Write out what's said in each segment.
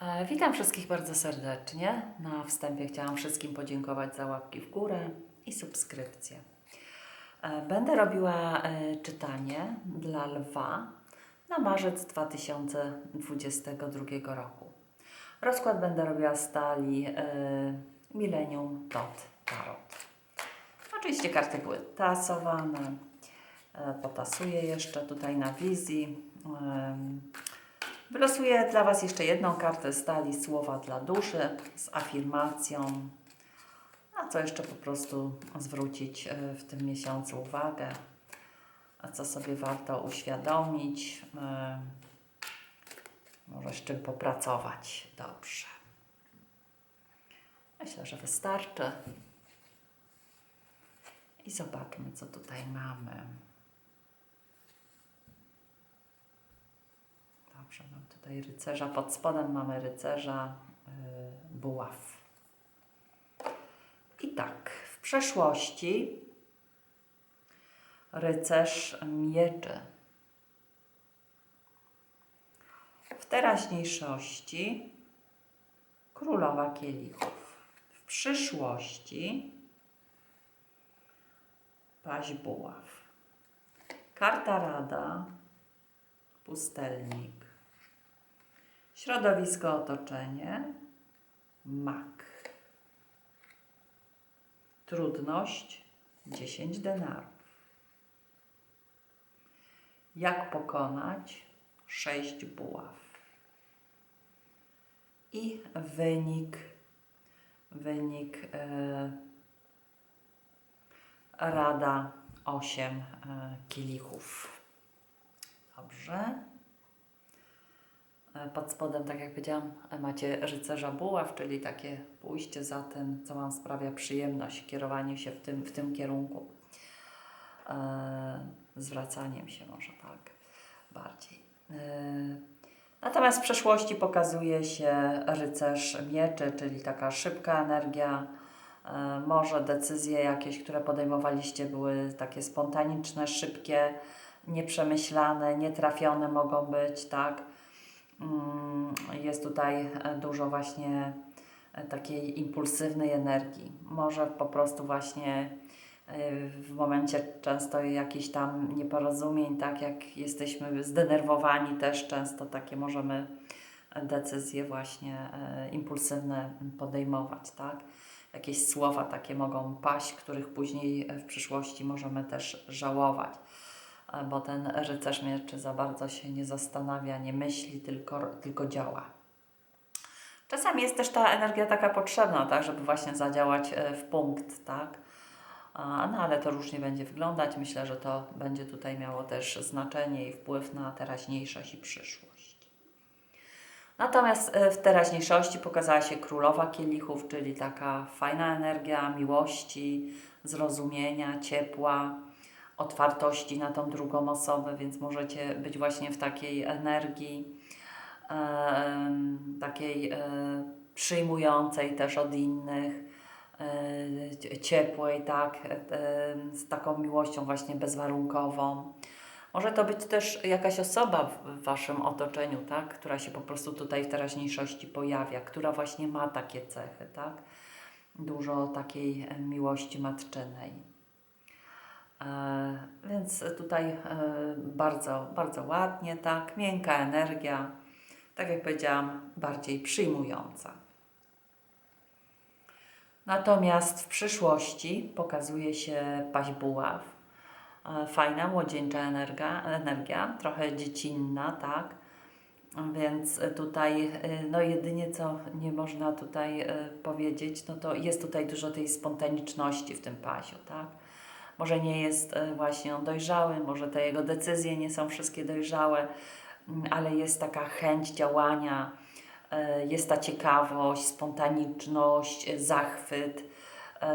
E, Witam wszystkich bardzo serdecznie. Na wstępie chciałam wszystkim podziękować za łapki w górę i subskrypcję. E, Będę robiła e, czytanie dla lwa na marzec 2022 roku. Rozkład będę robiła e, Millennium Dot Tarot. Oczywiście karty były tasowane. Potasuję jeszcze tutaj na wizji. Wylosuję dla Was jeszcze jedną kartę stali Słowa dla duszy z afirmacją. Na co jeszcze po prostu zwrócić e, w tym miesiącu uwagę, a co sobie warto uświadomić, e, może z czym popracować dobrze. Myślę, że wystarczy. I zobaczmy, co tutaj mamy. Dobrze, mam tutaj rycerza. Pod spodem mamy rycerza yy, buław. I tak, w przeszłości rycerz mieczy. W teraźniejszości królowa kielichów. W przyszłości paź buław. Karta rada pustelnik. Środowisko, otoczenie, mak. Trudność 10 denarów. Jak pokonać 6 buław. I wynik, wynik e, rada 8 e, kielichów. Dobrze. E, Pod spodem, tak jak powiedziałam, macie rycerza buław, czyli takie pójście za tym, co Wam sprawia przyjemność, kierowanie się w tym, w tym kierunku. E, zwracaniem się może tak bardziej. E, natomiast w przeszłości pokazuje się rycerz mieczy, czyli taka szybka energia, może decyzje jakieś, które podejmowaliście były takie spontaniczne, szybkie, nieprzemyślane, nietrafione mogą być, tak? Mm, Jest tutaj e, dużo właśnie e, takiej impulsywnej energii. Może po prostu właśnie e, w momencie często jakichś tam nieporozumień, tak jak jesteśmy zdenerwowani, też często takie możemy decyzje właśnie impulsywne podejmować, tak? Jakieś słowa takie mogą paść, których później w przyszłości możemy też żałować bo ten rycerz mieczy za bardzo się nie zastanawia, nie myśli, tylko, tylko działa. Czasami jest też ta energia taka potrzebna, tak, żeby właśnie zadziałać e, w punkt, tak. No ale to różnie będzie wyglądać. Myślę, że to będzie tutaj miało też znaczenie i wpływ na teraźniejszość i przyszłość. Natomiast e, w teraźniejszości pokazała się królowa kielichów, czyli taka fajna energia miłości, zrozumienia, ciepła, otwartości na tą drugą osobę, więc możecie być właśnie w takiej energii, takiej e, przyjmującej też od innych, e, cie- ciepłej, tak, e, z taką miłością właśnie bezwarunkową. Może to być też jakaś osoba w- Waszym otoczeniu, tak, która się po prostu tutaj w teraźniejszości pojawia, która właśnie ma takie cechy, tak, dużo takiej miłości matczynej. E, Więc tutaj e, bardzo, bardzo ładnie, tak, miękka energia, tak jak powiedziałam, bardziej przyjmująca. Natomiast w przyszłości pokazuje się paź buław. E, Fajna, młodzieńcza energia, energia, trochę dziecinna, tak. Więc tutaj, no jedynie co nie można tutaj powiedzieć, no to jest tutaj dużo tej spontaniczności w tym paziu, tak. Może nie jest e, właśnie on dojrzały, może te jego decyzje nie są wszystkie dojrzałe, mm, ale jest taka chęć działania, e, jest ta ciekawość, spontaniczność, e, zachwyt,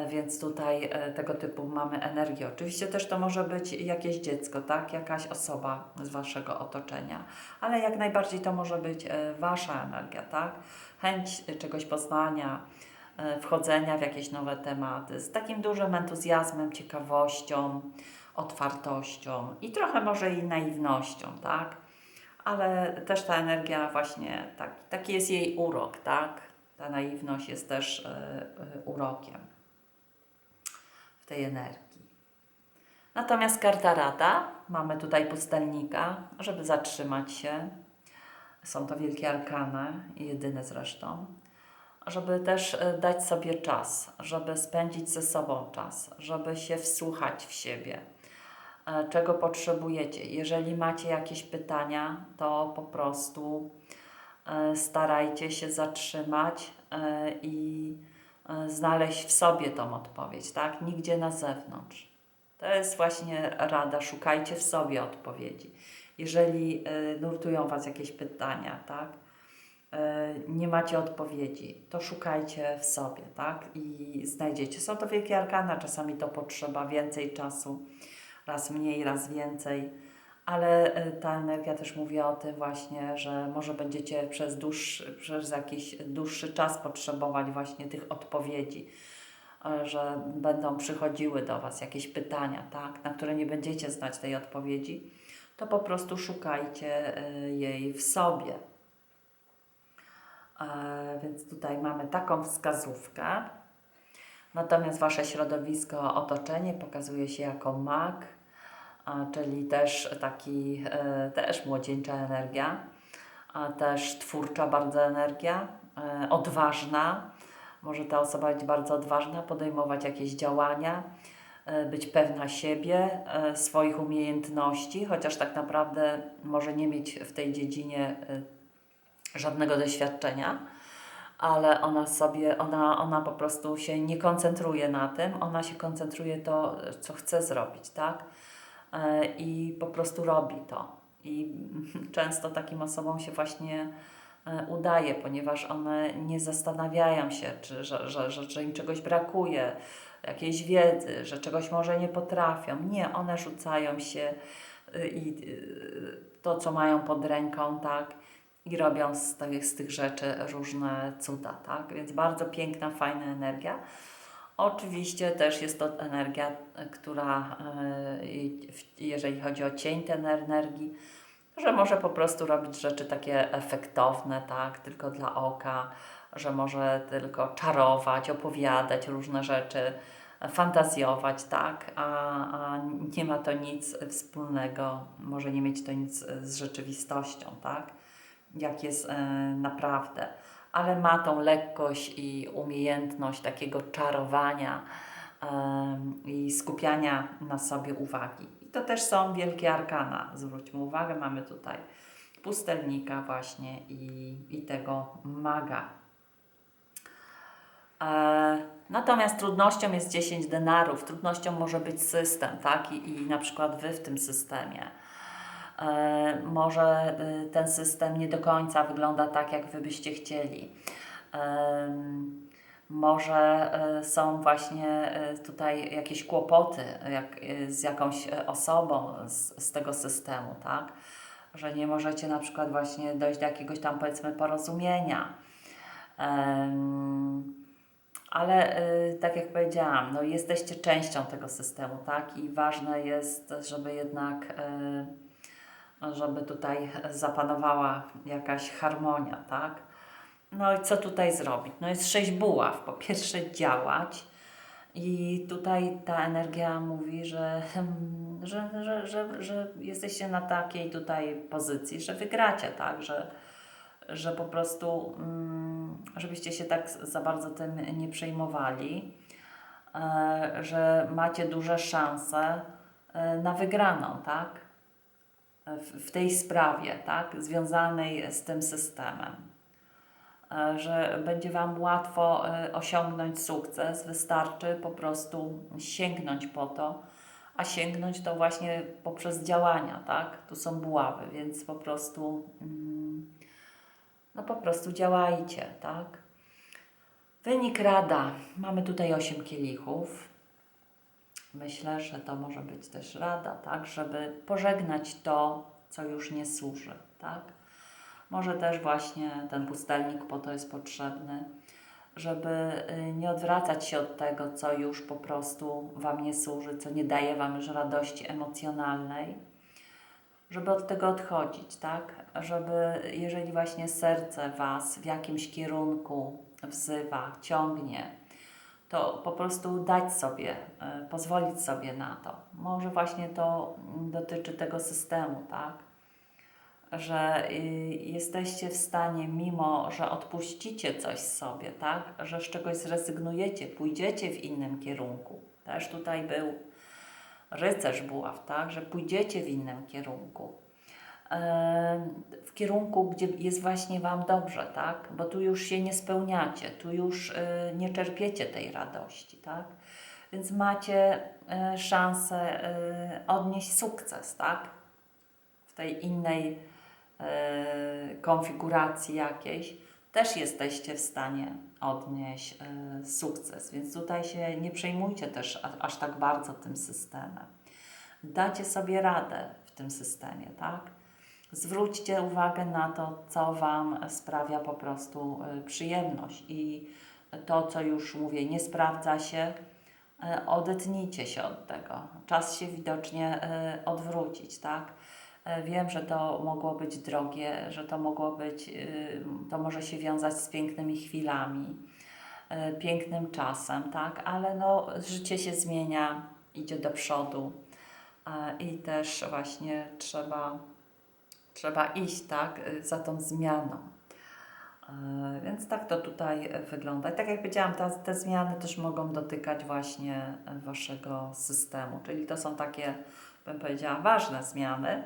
więc tutaj tego typu mamy energię. Oczywiście też to może być jakieś dziecko, tak? Jakaś osoba z Waszego otoczenia, ale jak najbardziej to może być Wasza energia, tak? Chęć czegoś poznania, wchodzenia w jakieś nowe tematy, z takim dużym entuzjazmem, ciekawością, otwartością i trochę może i naiwnością, tak? ale też ta energia właśnie, tak, taki jest jej urok, tak? Ta naiwność jest też e, e, urokiem w tej energii. Natomiast karta rada, mamy tutaj pustelnika, żeby zatrzymać się. Są to wielkie arkany, jedyne zresztą. Żeby też e, dać sobie czas, żeby spędzić ze sobą czas, żeby się wsłuchać w siebie, e, czego potrzebujecie. Jeżeli macie jakieś pytania, to po prostu e, starajcie się zatrzymać i znaleźć w sobie tą odpowiedź, tak? Nigdzie na zewnątrz. To jest właśnie rada, szukajcie w sobie odpowiedzi. Jeżeli nurtują Was jakieś pytania, tak, nie macie odpowiedzi, to szukajcie w sobie, tak, i znajdziecie. Są to wielkie arkana, czasami to potrzeba więcej czasu, raz mniej, raz więcej, ale y, ta energia też mówi o tym właśnie, że może będziecie przez, dłuższy, przez jakiś dłuższy czas potrzebować właśnie tych odpowiedzi e, że będą przychodziły do Was jakieś pytania, tak, na które nie będziecie znać tej odpowiedzi, to po prostu szukajcie jej w sobie. Więc tutaj mamy taką wskazówkę. Natomiast Wasze środowisko, otoczenie pokazuje się jako mag, a, czyli też taki, e, też młodzieńcza energia, a też twórcza bardzo energia, e, odważna. Może ta osoba być bardzo odważna, podejmować jakieś działania, e, być pewna siebie, swoich umiejętności, chociaż tak naprawdę może nie mieć w tej dziedzinie żadnego doświadczenia, ale ona sobie, ona, ona po prostu się nie koncentruje na tym, ona się koncentruje to, co chce zrobić, tak? E, I po prostu robi to. I często takim osobom się właśnie e, udaje, ponieważ one nie zastanawiają się, czy, że, że, że, że im czegoś brakuje, jakiejś wiedzy, że czegoś może nie potrafią. Nie, one rzucają się y, i y, to, co mają pod ręką, tak, i robią z tych, z tych rzeczy różne cuda, tak? Więc bardzo piękna, fajna energia. Oczywiście też jest to energia, e, która, e, jeżeli chodzi o cień tej energii, że może po prostu robić rzeczy takie efektowne, tak, tylko dla oka, że może tylko czarować, opowiadać różne rzeczy, fantazjować, tak, a, a nie ma to nic wspólnego, może nie mieć to nic z rzeczywistością, tak, jak jest e, naprawdę, ale ma tą lekkość i umiejętność takiego czarowania i skupiania na sobie uwagi. I to też są wielkie arkana. Zwróćmy uwagę, mamy tutaj pustelnika właśnie i, i tego maga. E, natomiast trudnością jest 10 denarów. Trudnością może być system, tak? I, i na przykład wy w tym systemie. E, może y, ten system nie do końca wygląda tak, jak wy byście chcieli. Może y, są właśnie y, tutaj jakieś kłopoty jak, z jakąś osobą z, z tego systemu, tak? Że nie możecie na przykład właśnie dojść do jakiegoś tam powiedzmy porozumienia. Ale tak jak powiedziałam, no jesteście częścią tego systemu, tak? I ważne jest, żeby jednak, żeby tutaj zapanowała jakaś harmonia, tak? No i co tutaj zrobić? No jest sześć buław. Po pierwsze działać i tutaj ta energia mówi, że, że, że, że, że jesteście na takiej tutaj pozycji, że wygracie, tak? Że, że po prostu, mm, żebyście się tak za bardzo tym nie przejmowali, e, że macie duże szanse e, na wygraną, tak? W, tej sprawie, tak? Związanej z tym systemem. E, Że będzie Wam łatwo e, osiągnąć sukces, wystarczy po prostu sięgnąć po to, a sięgnąć to właśnie poprzez działania, tak? Tu są buławy, więc po prostu. Mm, no po prostu działajcie, tak? Wynik rada. Mamy tutaj 8 kielichów. Myślę, że to może być też rada, tak? Żeby pożegnać to, co już nie służy, tak? Może też właśnie ten pustelnik po to jest potrzebny, żeby y, nie odwracać się od tego, co już po prostu Wam nie służy, co nie daje Wam już radości emocjonalnej, żeby od tego odchodzić, tak? Żeby, jeżeli właśnie serce Was w jakimś kierunku wzywa, ciągnie, to po prostu dać sobie, e, pozwolić sobie na to. Może właśnie to dotyczy tego systemu, tak? Że y, jesteście w stanie, mimo że odpuścicie coś sobie, tak? Że z czegoś zrezygnujecie, pójdziecie w innym kierunku. Też tutaj był rycerz buław, tak? Że pójdziecie w innym kierunku. W kierunku, gdzie jest właśnie Wam dobrze, tak? Bo tu już się nie spełniacie, tu już e, nie czerpiecie tej radości, tak? Więc macie e, szansę e, odnieść sukces, tak? W tej innej konfiguracji jakiejś też jesteście w stanie odnieść sukces, więc tutaj się nie przejmujcie też aż tak bardzo tym systemem. Dacie sobie radę w tym systemie, tak? Zwróćcie uwagę na to, co Wam sprawia po prostu e, przyjemność i to, co już mówię, nie sprawdza się, e, odetnijcie się od tego. Czas się widocznie e, odwrócić, tak? Wiem, że to mogło być drogie, że to mogło być, y, to może się wiązać z pięknymi chwilami, pięknym czasem, tak? Ale no, życie się zmienia, idzie do przodu i też właśnie trzeba, trzeba iść, tak? y, Za tą zmianą. E, Więc tak to tutaj wygląda. I tak jak powiedziałam, te, te zmiany też mogą dotykać właśnie Waszego systemu, czyli to są takie, bym powiedziała, ważne zmiany,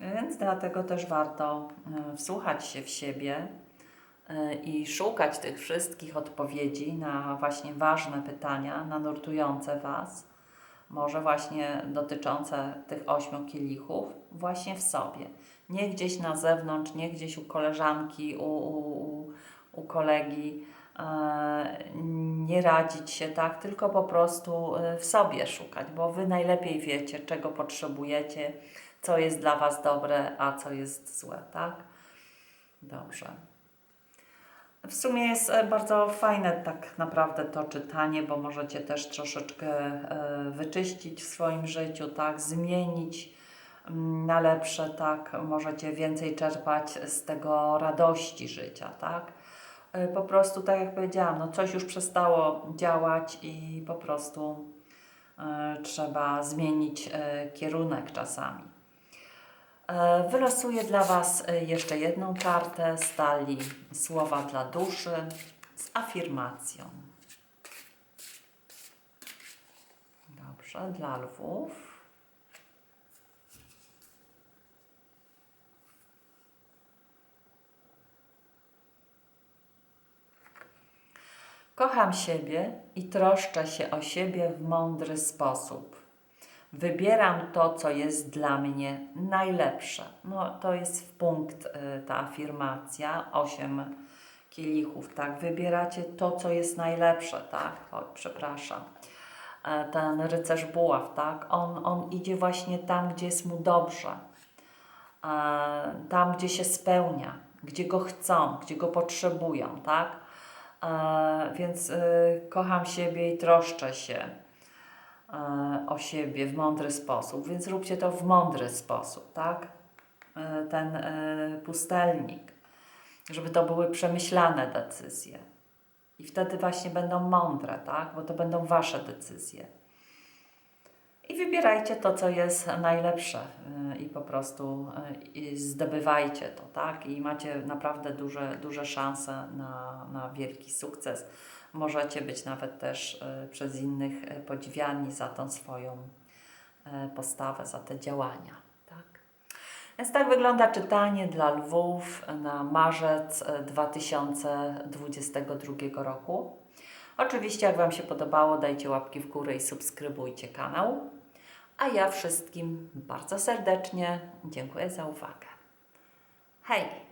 więc dlatego też warto e, wsłuchać się w siebie e, i szukać tych wszystkich odpowiedzi na właśnie ważne pytania, na nurtujące Was, może właśnie dotyczące tych ośmiu kielichów, właśnie w sobie. Nie gdzieś na zewnątrz, nie gdzieś u koleżanki, u, u, u, kolegi, e, nie radzić się tak, tylko po prostu e, w sobie szukać, bo Wy najlepiej wiecie, czego potrzebujecie, co jest dla Was dobre, a co jest złe, tak? Dobrze. W sumie jest e, bardzo fajne tak naprawdę to czytanie, bo możecie też troszeczkę wyczyścić w swoim życiu, tak, zmienić na lepsze, tak, możecie więcej czerpać z tego radości życia, tak. E, Po prostu, tak jak powiedziałam, no coś już przestało działać i po prostu e, trzeba zmienić e, kierunek czasami. E, Wylosuję dla Was jeszcze jedną kartę stali słowa dla duszy z afirmacją. Dobrze, dla lwów. Kocham siebie i troszczę się o siebie w mądry sposób. Wybieram to, co jest dla mnie najlepsze. No, to jest w punkt y, ta afirmacja, osiem kielichów, tak? Wybieracie to, co jest najlepsze, tak? O, przepraszam. E, Ten rycerz buław, tak? On, on idzie właśnie tam, gdzie jest mu dobrze. E, Tam, gdzie się spełnia, gdzie go chcą, gdzie go potrzebują, tak? E, Więc y, kocham siebie i troszczę się e, o siebie w mądry sposób, więc róbcie to w mądry sposób, tak? E, Ten e, pustelnik, żeby to były przemyślane decyzje. I wtedy właśnie będą mądre, tak? Bo to będą wasze decyzje. I wybierajcie to, co jest najlepsze e, i po prostu i zdobywajcie to, tak? I macie naprawdę duże, duże szanse na, na wielki sukces. Możecie być nawet też e, przez innych podziwiani za tą swoją postawę, za te działania, tak? Więc tak wygląda czytanie dla lwów na marzec e, 2022 roku. Oczywiście, jak Wam się podobało, dajcie łapki w górę i subskrybujcie kanał. A ja wszystkim bardzo serdecznie dziękuję za uwagę. Hej!